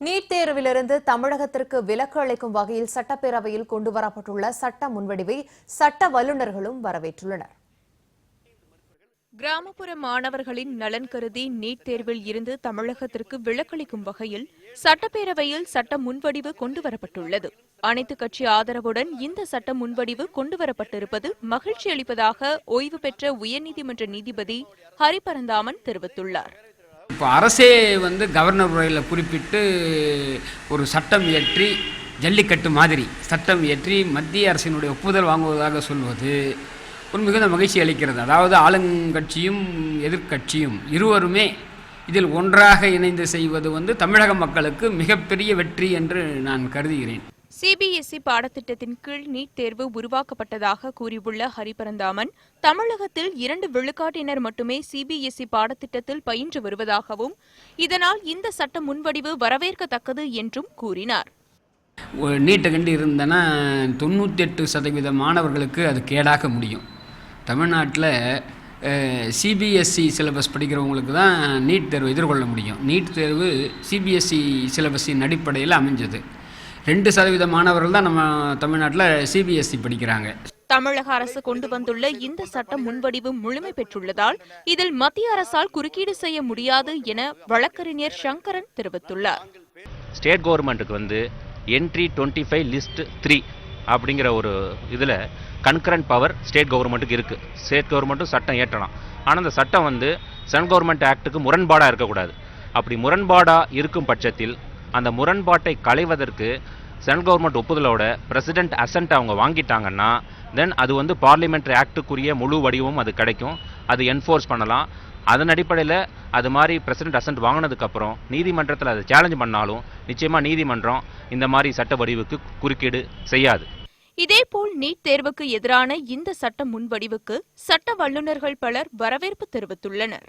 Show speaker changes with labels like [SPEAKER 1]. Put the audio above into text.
[SPEAKER 1] NEET தேர்விலிருந்து தமிழகத்திற்கு விலக்கு அளிக்கும் வகையில் சட்டப்பேரவையில் கொண்டுவரப்பட்டுள்ள சட்ட முன்வடிவை சட்ட வல்லுநர்களும் வரவேற்றுள்ளனர்.
[SPEAKER 2] கிராமப்புற மாணவர்களின் நலன் கருதி நீட் தேர்வில் இருந்து தமிழகத்திற்கு விலக்களிக்கும் வகையில் சட்டப்பேரவையில் சட்ட முன்வடிவு கொண்டுவரப்பட்டுள்ளது அனைத்து கட்சி ஆதரவுடன் இந்த சட்ட முன்வடிவு கொண்டுவரப்பட்டிருப்பது மகிழ்ச்சி அளிப்பதாக ஓய்வு பெற்ற உயர்நீதிமன்ற நீதிபதி ஹரிபரந்தாமன் தெரிவித்துள்ளார்.
[SPEAKER 3] இப்போ அரசே வந்து கவர்னர் உரையில் குறிப்பிட்டு ஒரு சட்டம் இயற்றி ஜல்லிக்கட்டு மாதிரி சட்டம் இயற்றி மத்திய அரசினுடைய ஒப்புதல் வாங்குவதாக சொல்வது ஒரு மிகுந்த மகிழ்ச்சி அளிக்கிறது. அதாவது ஆளுங்கட்சியும் எதிர்க்கட்சியும் இருவருமே இதில் ஒன்றாக இணைந்து செய்வது வந்து தமிழக மக்களுக்கு மிகப்பெரிய வெற்றி என்று நான் கருதுகிறேன்.
[SPEAKER 2] சிபிஎஸ்இ பாடத்திட்டத்தின் கீழ் நீட் தேர்வு உருவாக்கப்பட்டதாக கூறியுள்ள ஹரிபரந்தாமன் தமிழகத்தில் இரண்டு விழுக்காட்டினர் மட்டுமே சிபிஎஸ்இ பாடத்திட்டத்தில் பயின்று வருவதாகவும் இதனால் இந்த சட்ட முன்வடிவு வரவேற்கத்தக்கது என்றும் கூறினார்.
[SPEAKER 3] நீட்டை கண்டு இருந்தனா தொண்ணூற்றி எட்டு சதவீத மாணவர்களுக்கு அது கேடாக முடியும். தமிழ்நாட்டில் சிபிஎஸ்சி சிலபஸ் படிக்கிறவங்களுக்கு தான் நீட் தேர்வு எதிர்கொள்ள முடியும். நீட் தேர்வு சிபிஎஸ்சி சிலபஸின் அடிப்படையில் அமைஞ்சது. ரெண்டு சதவீத மாணவர்கள் தான் நம்ம தமிழ்நாட்டில் சிபிஎஸ்சி படிக்கிறாங்க.
[SPEAKER 2] தமிழக அரசு கொண்டு வந்துள்ள இந்த சட்ட முன்வடிவு முழுமை பெற்றுள்ளதால் இதில் மத்திய அரசால் குறுக்கீடு செய்ய முடியாது என வழக்கறிஞர் சங்கரன் தெரிவித்துள்ளார்.
[SPEAKER 4] ஸ்டேட் கவர்மெண்ட்டுக்கு வந்து entry twenty five list three அப்படிங்கிற ஒரு இதில் கன்கரண்ட் பவர் ஸ்டேட் கவர்மெண்ட்டுக்கு இருக்குது ஸ்டேட் கவர்மெண்ட்டும் சட்டம் ஏற்றலாம். ஆனால் அந்த சட்டம் வந்து சென்ட்ரல் கவர்மெண்ட் ஆக்ட்டுக்கு முரண்பாடாக இருக்கக்கூடாது. அப்படி முரண்பாடாக இருக்கும் பட்சத்தில் அந்த முரண்பாட்டை களைவதற்கு சென்ட்ரல் கவர்மெண்ட் ஒப்புதலோட பிரசிடென்ட் அசன்ட் அவங்க வாங்கிட்டாங்கன்னா தென் அது வந்து பார்லிமெண்ட்ரி ஆக்டுக்குரிய முழு வடிவமும் அது கிடைக்கும். அது என்ஃபோர்ஸ் பண்ணலாம். அதன் அடிப்படையில் அது மாதிரி பிரசிடென்ட் அசன்ட் வாங்கினதுக்கப்புறம் நீதிமன்றத்தில் அதை சேலஞ்ச் பண்ணாலும் நிச்சயமாக நீதிமன்றம் இந்த மாதிரி சட்ட வடிவுக்கு குறுக்கீடு செய்யாது.
[SPEAKER 2] இதேபோல் நீட் தேர்வுக்கு எதிரான இந்த சட்ட முன்வடிவுக்கு சட்ட வல்லுநர்கள் பலர் வரவேற்பு தெரிவித்துள்ளனர்.